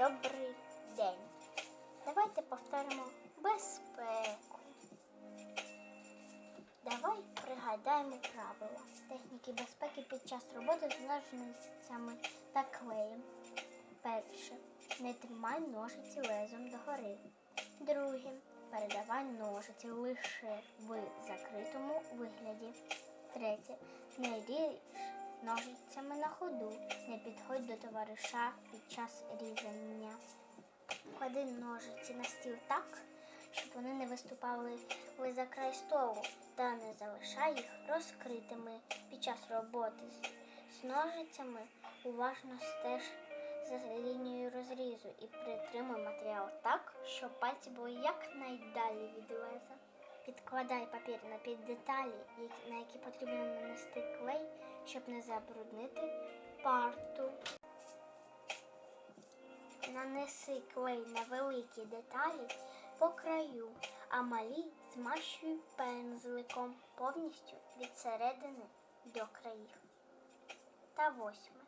Добрий день. Давайте повторимо безпеку. Давай пригадаємо правила техніки безпеки під час роботи з ножницями та клеєм. Перше. Не тримай ножиці лезом догори. Друге. Передавай ножиці лише в закритому вигляді. Третє. Не ріж ножицями на ходу. Не підходь до товариша під час різання. Клади ножиці на стіл так, щоб вони не виступали ви за край столу, та не залишай їх розкритими. Під час роботи з, ножицями уважно стеж за лінією розрізу і притримуй матеріал так, щоб пальці були якнайдалі від леза. Підкладай папір на піддеталі, які- на які потрібно нанести клей, щоб не забруднити парту. Нанеси клей на великі деталі по краю, а малі змащуй пензликом повністю від середини до країв. Та восьме.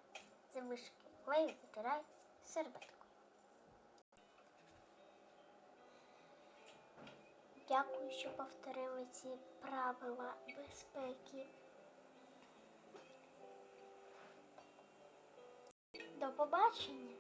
Завишки клею витирай серветкою. Дякую, що повторили ці правила безпеки. До побачення!